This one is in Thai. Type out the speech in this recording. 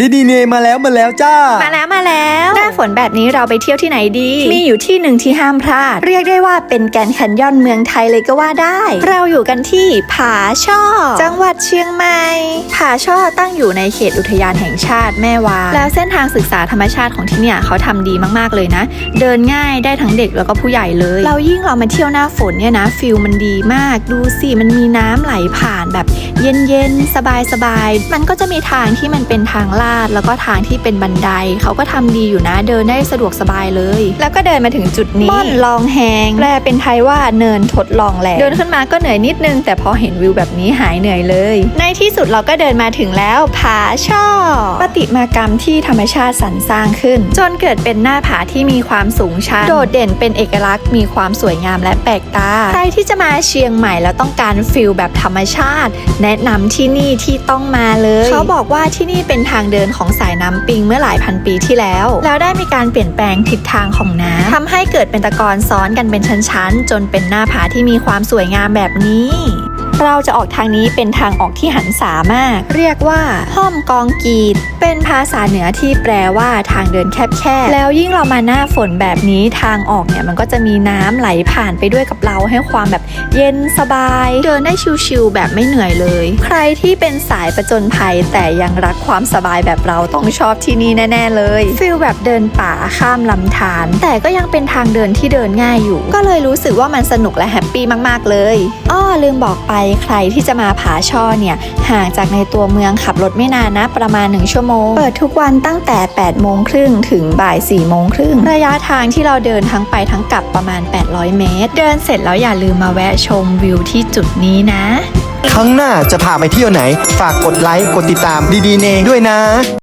ดีดีเนมาแล้วมาแล้วจ้า มาแล้วมาแล้วหน้าฝนแบบนี้เราไปเที่ยวที่ไหนดี มีอยู่ที่หนึ่งที่ห้ามพลาด เรียกได้ว่าเป็นแกรนด์แคนยอนเมืองไทยเลยก็ว่าได้ เราอยู่กันที่ผาช่อ จังหวัดเชียงใหม่ผาช่อตั้งอยู่ในเขตอุทยานแห่งชาติแม่วางแล้วเส้นทางศึกษาธรรมชาติของที่เนี่ยเขาทำดีมากๆเลยนะ เดินง่ายได้ทั้งเด็กแล้วก็ผู้ใหญ่เลย เรายิ่งเรามาเที่ยวหน้าฝนเนี่ยนะฟิลมันดีมากดูสิมันมีน้ำไหลผ่านแบบ เย็นๆสบายๆมันก็จะมีทางที่มันเป็นทางลาด แล้วก็ทางที่เป็นบันได เขาก็ทำดีอยู่นะเดินได้สะดวกสบายเลย แล้วก็เดินมาถึงจุดนี้ม่อนลองแหงแปลเป็นไทยว่าเนินทดลองแหลงเดินขึ้นมาก็เหนื่อยนิดนึง แต่พอเห็นวิวแบบนี้หายเหนื่อยเลย ในที่สุดเราก็เดินมาถึงแล้วผาช่อปฏิมากรรมที่ธรรมชาติสรรสร้างขึ้น จนเกิดเป็นหน้าผาที่มีความสูงชันโดดเด่นเป็นเอกลักษณ์มีความสวยงามและแปลกตาใครที่จะมาเชียงใหม่แล้วต้องการฟิลแบบธรรมชาติ แนะนำที่นี่ที่ต้องมาเลย เขาบอกว่าที่นี่เป็นทางเดินของสายน้ำปิงเมื่อหลายพันปีที่แล้ว แล้วได้มีการเปลี่ยนแปลงทิศทางของน้ำทำให้เกิดเป็นตะกอนซ้อนกันเป็นชั้นๆ จนเป็นหน้าผาที่มีความสวยงามแบบนี้ เราจะออกทางนี้เป็นทางออกที่หันษามาก เรียกว่าห้อมกองกีด เป็นภาษาเหนือที่แปลว่าทางเดินแคบๆ แล้วยิ่งเรามาหน้าฝนแบบนี้ทางออกเนี่ยมันก็จะมีน้ำไหลผ่านไปด้วยกับเราให้ความแบบเย็นสบาย เดินได้ชิวๆแบบไม่เหนื่อยเลย ใครที่เป็นสายประจนภัยแต่ยังรักความสบายแบบเราต้องชอบที่นี่แน่ ๆ เลยฟิลแบบเดินป่าข้ามลำธาร แต่ก็ยังเป็นทางเดินที่เดินง่ายอยู่ ก็เลยรู้สึกว่ามันสนุกและแฮปปี้มากๆเลยอ้อลืมบอกไปใครที่จะมาผาช่อเนี่ยห่างจากในตัวเมืองขับรถไม่นานนะประมาณ 1 ชั่วโมง เปิดทุกวันตั้งแต่ 8 โมงครึ่งถึงบ่าย 4 โมงครึ่ง ระยะทางที่เราเดินทั้งไปทั้งกลับประมาณ 800 เมตร เดินเสร็จแล้วอย่าลืมมาแวะชมวิวที่จุดนี้นะ ครั้งหน้าจะพาไปเที่ยวไหน ฝากกดไลค์ กดติดตามดีดีเนด้วยนะ